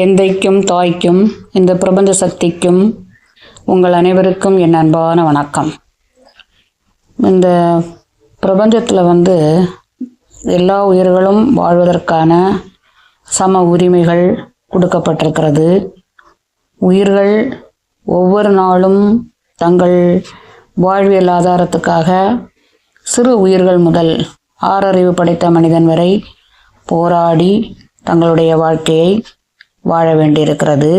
எந்தைக்கும் தாய்க்கும் இந்த பிரபஞ்ச சக்திக்கும் உங்கள் அனைவருக்கும் என் அன்பான வணக்கம். இந்த பிரபஞ்சத்தில் வந்து எல்லா உயிர்களும் வாழ்வதற்கான சம உரிமைகள் கொடுக்கப்பட்டிருக்கிறது. உயிர்கள் ஒவ்வொரு நாளும் தங்கள் வாழ்வியல் ஆதாரத்துக்காக சிறு உயிர்கள் முதல் ஆறறிவு படைத்த மனிதன் வரை போராடி தங்களுடைய வாழ்க்கையை வாழ வேண்டியிருக்கிறது.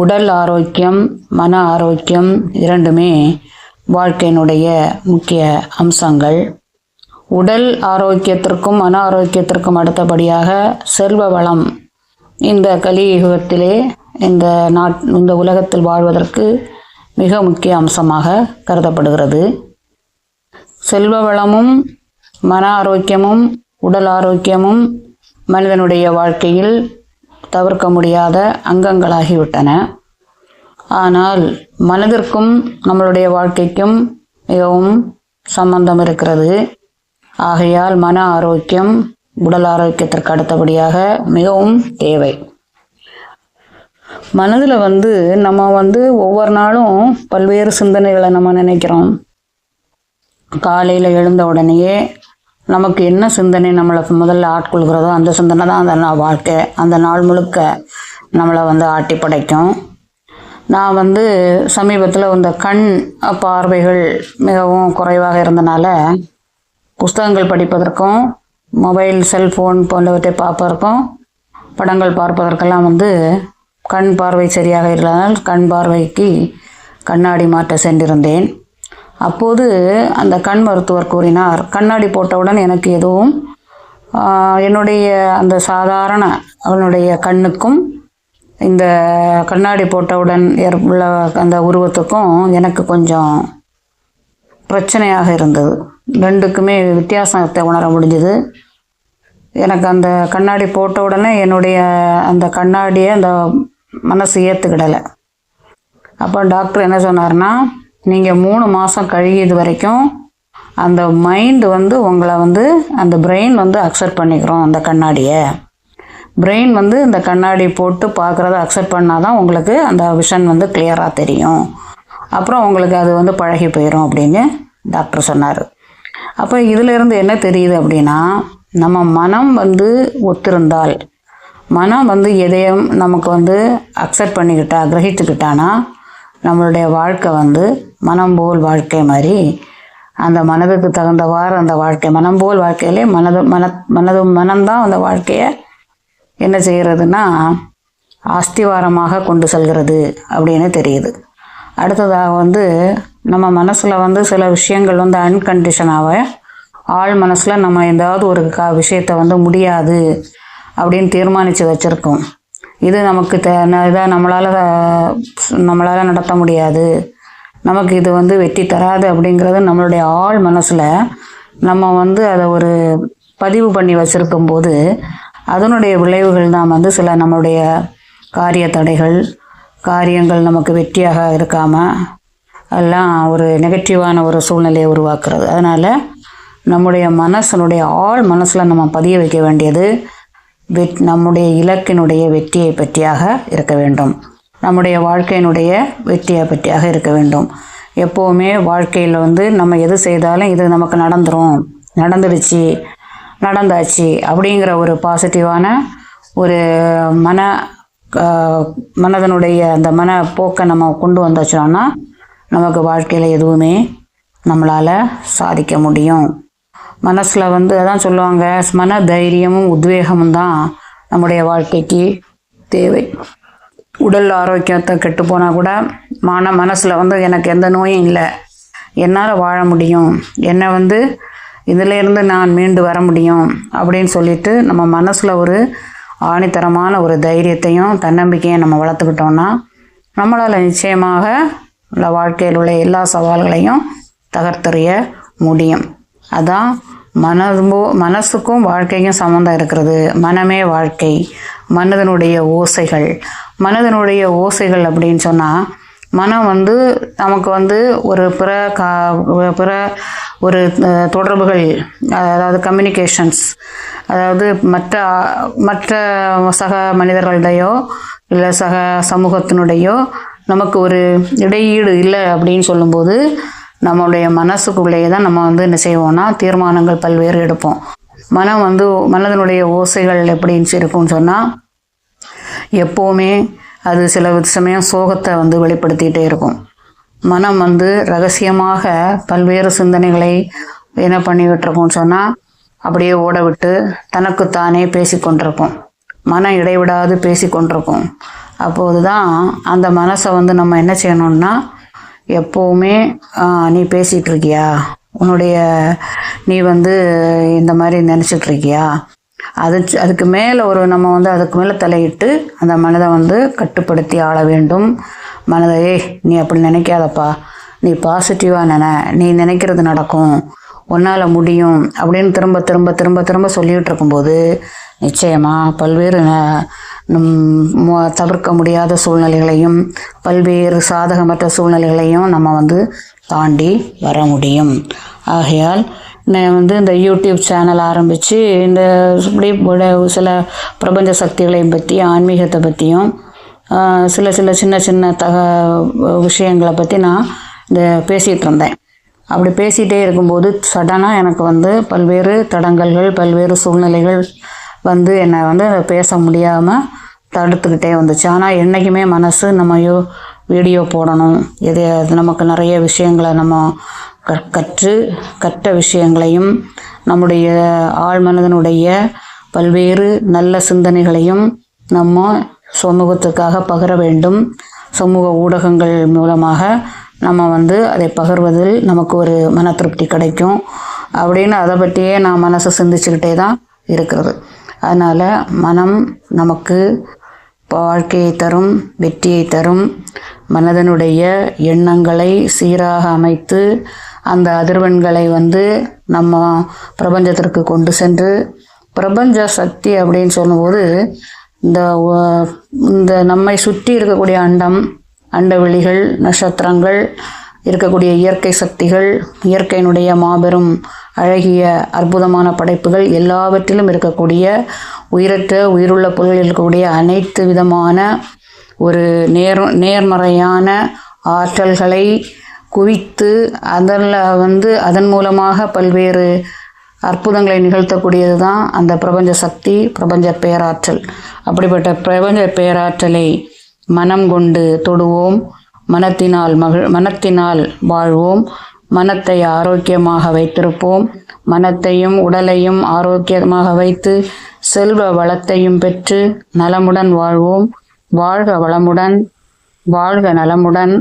உடல் ஆரோக்கியம் மன ஆரோக்கியம் இரண்டுமே வாழ்க்கையினுடைய முக்கிய அம்சங்கள். உடல் ஆரோக்கியத்திற்கும் மன ஆரோக்கியத்திற்கும் அடுத்தபடியாக செல்வ வளம். இந்த கலியுகத்திலே இந்த நாட் இந்த உலகத்தில் வாழ்வதற்கு மிக முக்கிய அம்சமாக கருதப்படுகிறது. செல்வ வளமும் மன ஆரோக்கியமும் உடல் ஆரோக்கியமும் மனிதனுடைய வாழ்க்கையில் தவிர்க்க முடியாத அங்கங்களாகிவிட்டன. ஆனால் மனதிற்கும் நம்மளுடைய வாழ்க்கைக்கும் மிகவும் சம்பந்தம் இருக்கிறது. ஆகையால் மன ஆரோக்கியம் உடல் ஆரோக்கியத்திற்கு அடுத்தபடியாக மிகவும் தேவை. மனதில் வந்து நம்ம வந்து ஒவ்வொரு நாளும் பல்வேறு சிந்தனைகளை நம்ம நினைக்கிறோம். காலையில் எழுந்த உடனேயே நமக்கு என்ன சிந்தனை நம்மளை முதல்ல ஆட்கொள்கிறதோ அந்த சிந்தனை தான் அந்த நான் வாழ்க்கை. அந்த நாள் முழுக்க நம்மளை வந்து ஆட்டி படைக்கும். நான் வந்து சமீபத்தில் இந்த கண் பார்வைகள் மிகவும் குறைவாக இருந்தனால புஸ்தகங்கள் படிப்பதற்கும் மொபைல் செல்ஃபோன் போன்றவற்றை பார்ப்பதற்கும் படங்கள் பார்ப்பதற்கெல்லாம் வந்து கண் பார்வை சரியாக இல்லாதனால் கண் பார்வைக்கு கண்ணாடி மாற்ற சென்றிருந்தேன். அப்போது அந்த கண் மருத்துவர் கூறினார் கண்ணாடி போட்டவுடன் எனக்கு எதுவும் என்னுடைய அந்த சாதாரண அவனுடைய கண்ணுக்கும் இந்த கண்ணாடி போட்டவுடன் ஏற்புள்ள அந்த உருவத்துக்கும் எனக்கு கொஞ்சம் பிரச்சனையாக இருந்தது. ரெண்டுக்குமே வித்தியாசத்தை உணர முடிஞ்சுது. எனக்கு அந்த கண்ணாடி போட்ட உடனே என்னுடைய அந்த கண்ணாடியை அந்த மனசு ஏற்றுக்கிடலை அப்போ டாக்டர் என்ன சொன்னார்னா நீங்கள் மூணு மாதம் கழியது வரைக்கும் அந்த மைண்டு வந்து உங்களை வந்து அந்த பிரெயின் வந்து அக்செப்ட் பண்ணிக்கிறோம் அந்த கண்ணாடியை. பிரெயின் வந்து இந்த கண்ணாடி போட்டு பார்க்குறத அக்செப்ட் பண்ணால் தான் உங்களுக்கு அந்த விஷன் வந்து கிளியராக தெரியும். அப்புறம் உங்களுக்கு அது வந்து பழகி போயிடும் அப்படின்னு டாக்டர் சொன்னார். அப்போ இதிலிருந்து என்ன தெரியுது அப்படின்னா நம்ம மனம் வந்து ஒத்திருந்தால் மனம் வந்து எதையும் நமக்கு வந்து அக்செப்ட் பண்ணிக்கிட்டா கிரகித்துக்கிட்டானா நம்மளுடைய வாழ்க்கை வந்து மனம் போல் வாழ்க்கை மாதிரி அந்த மனதுக்கு தகுந்தவாறு அந்த வாழ்க்கை மனம் போல் வாழ்க்கையிலே மனது மன மனது மனம்தான் அந்த வாழ்க்கையை என்ன செய்கிறதுனா அஸ்திவாரமாக கொண்டு செல்கிறது அப்படின்னு தெரியுது. அடுத்ததாக வந்து நம்ம மனசில் வந்து சில விஷயங்கள் வந்து அன்கண்டிஷனாக ஆள் மனசில் நம்ம ஏதாவது ஒரு க விஷயத்தை வந்து முடியாது அப்படின்னு தீர்மானித்து வச்சுருக்கோம். இது நமக்கு தே இதை நம்மளால் நம்மளால் நடத்த முடியாது. நமக்கு இது வந்து வெற்றி தராது அப்படிங்கிறது நம்மளுடைய ஆள் மனசில் நம்ம வந்து அதை ஒரு பதிவு பண்ணி வச்சுருக்கும் போது அதனுடைய விளைவுகள் தான் வந்து சில நம்மளுடைய காரிய தடைகள் காரியங்கள் நமக்கு வெற்றியாக இருக்காமல் எல்லாம் ஒரு நெகட்டிவான ஒரு சூழ்நிலையை உருவாக்குறது. அதனால் நம்முடைய மனசனுடைய ஆள் மனசில் நம்ம பதிய வைக்க வேண்டியது வெட் நம்முடைய இலக்கினுடைய வெற்றியை பற்றியாக இருக்க வேண்டும். நம்முடைய வாழ்க்கையினுடைய வெற்றியை பற்றியாக இருக்க வேண்டும். எப்போவுமே வாழ்க்கையில் வந்து நம்ம எது செய்தாலும் இது நமக்கு நடந்துடும் நடந்துடுச்சு நடந்தாச்சு அப்படிங்கிற ஒரு பாசிட்டிவான ஒரு மன மனதனுடைய அந்த மன போக்கை நம்ம கொண்டு வந்தாச்சோன்னா நமக்கு வாழ்க்கையில் எதுவுமே நம்மளால் சாதிக்க முடியும். மனசில் வந்து அதான் சொல்லுவாங்க மன தைரியமும் உத்வேகமும் தான் நம்முடைய வாழ்க்கைக்கு தேவை. உடல் ஆரோக்கியத்தை கெட்டு போனால் கூட மன மனசில் வந்து எனக்கு எந்த நோயும் இல்லை. என்னால் வாழ முடியும். என்னை வந்து இதிலேருந்து நான் மீண்டு வர முடியும் அப்படின்னு சொல்லிட்டு நம்ம மனசில் ஒரு ஆணித்தரமான ஒரு தைரியத்தையும் தன்னம்பிக்கையும் நம்ம வளர்த்துக்கிட்டோன்னா நம்மளால் நிச்சயமாக உள்ள வாழ்க்கையில் உள்ள எல்லா சவால்களையும் தகர்த்தெறிய முடியும். அதான் மனதும்போ மனசுக்கும் வாழ்க்கைக்கும் சம்மந்தம் இருக்கிறது. மனமே வாழ்க்கை. மனதனுடைய ஓசைகள். மனதனுடைய ஓசைகள் அப்படின்னு சொன்னால் மனம் வந்து நமக்கு வந்து ஒரு பிற கா பிற ஒரு தொடர்புகள் அதாவது கம்யூனிகேஷன்ஸ் அதாவது மற்ற மற்ற சக மனிதர்களுடையோ இல்லை சக சமூகத்தினுடையோ நமக்கு ஒரு இடையீடு இல்லை அப்படின்னு சொல்லும்போது நம்மளுடைய மனசுக்குள்ளேயே தான் நம்ம வந்து என்ன செய்வோம்னா தீர்மானங்கள் பல்வேறு எடுப்போம். மனம் வந்து மனதனுடைய ஓசைகள் எப்படின்னு இருக்கும்னு சொன்னால் எப்போவுமே அது சில சமயம் சோகத்தை வந்து வெளிப்படுத்திகிட்டே இருக்கும். மனம் வந்து ரகசியமாக பல்வேறு சிந்தனைகளை என்ன பண்ணிக்கிட்டுருக்கும்னு சொன்னால் அப்படியே ஓட விட்டு தனக்குத்தானே பேசி கொண்டிருக்கும் மனம் இடைவிடாது பேசி கொண்டிருக்கும் அப்போது தான் அந்த மனசை வந்து நம்ம என்ன செய்யணும்னா எப்போவுமே நீ பேசிகிட்டு இருக்கியா உன்னுடைய நீ வந்து இந்த மாதிரி நினச்சிட்டு இருக்கியா அது அதுக்கு மேலே ஒரு நம்ம வந்து அதுக்கு மேலே தலையிட்டு அந்த மனதை வந்து கட்டுப்படுத்தி ஆள வேண்டும். மனதை ஏய் நீ அப்படி நினைக்காதப்பா. நீ பாசிட்டிவாக நினை. நீ நினைக்கிறது நடக்கும். உன்னால் முடியும். அப்படின்னு திரும்ப திரும்ப திரும்ப திரும்ப சொல்லிகிட்டு இருக்கும்போது நிச்சயமாக பல்வேறு தவிர்க்க முடியாத சூழ்நிலைகளையும் பல்வேறு சாதகமற்ற சூழ்நிலைகளையும் நம்ம வந்து தாண்டி வர முடியும். ஆகையால் நான் வந்து இந்த யூடியூப் சேனல் ஆரம்பித்து இந்த இப்படி சில பிரபஞ்ச சக்திகளையும் பற்றி ஆன்மீகத்தை பற்றியும் சில சில சின்ன சின்ன தக விஷயங்களை பற்றி நான் இந்த பேசிகிட்டு இருந்தேன். அப்படி பேசிகிட்டே இருக்கும்போது சடனாக எனக்கு வந்து பல்வேறு தடங்கல்கள் பல்வேறு சூழ்நிலைகள் வந்து என்னை வந்து பேச முடியாமல் தடுத்துக்கிட்டே வந்துச்சு. ஆனால் என்றைக்குமே மனசு நம்ம யோ வீடியோ போடணும். எது நமக்கு நிறைய விஷயங்களை நம்ம க கற்று கற்ற விஷயங்களையும் நம்முடைய ஆழ்மனதனுடைய பல்வேறு நல்ல சிந்தனைகளையும் நம்ம சமூகத்துக்காக பகிர வேண்டும். சமூக ஊடகங்கள் மூலமாக நம்ம வந்து அதை பகிர்வதில் நமக்கு ஒரு மன திருப்தி கிடைக்கும். அப்படின்னு அதை பற்றியே நான் மனசை சிந்திச்சுக்கிட்டே தான் இருக்கிறது. அதனால் மனம் நமக்கு வாழ்க்கையை தரும் வெற்றியை தரும். மனதனுடைய எண்ணங்களை சீராக அமைத்து அந்த அதிர்வெண்களை வந்து நம்ம பிரபஞ்சத்திற்கு கொண்டு சென்று பிரபஞ்ச சக்தி அப்படின்னு சொல்லும்போது இந்த இந்த நம்மை சுற்றி இருக்கக்கூடிய அண்டம் அண்டவெளிகள் நட்சத்திரங்கள் இருக்கக்கூடிய இயற்கை சக்திகள் இயற்கையினுடைய மாபெரும் அழகிய அற்புதமான படைப்புகள் எல்லாவற்றிலும் இருக்கக்கூடிய உயிரற்ற உயிருள்ள பொருளில் இருக்கக்கூடிய அனைத்து விதமான ஒரு நேர் நேர்மறையான ஆற்றல்களை குவித்து அதில் வந்து அதன் மூலமாக பல்வேறு அற்புதங்களை நிகழ்த்தக்கூடியது தான் அந்த பிரபஞ்ச சக்தி பிரபஞ்ச பேராற்றல். அப்படிப்பட்ட பிரபஞ்ச பேராற்றலை மனம் கொண்டு தொடுவோம் மனத்தினால் மகிழ் மனத்தினால் வாழ்வோம். மனத்தை ஆரோக்கியமாக வைத்திருப்போம். மனத்தையும் உடலையும் ஆரோக்கியமாக வைத்து செல்வ வளத்தையும் பெற்று நலமுடன் வாழ்வோம். வாழ்க வளமுடன் வாழ்க நலமுடன்.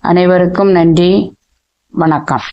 அனைவருக்கும் நன்றி. வணக்கம்.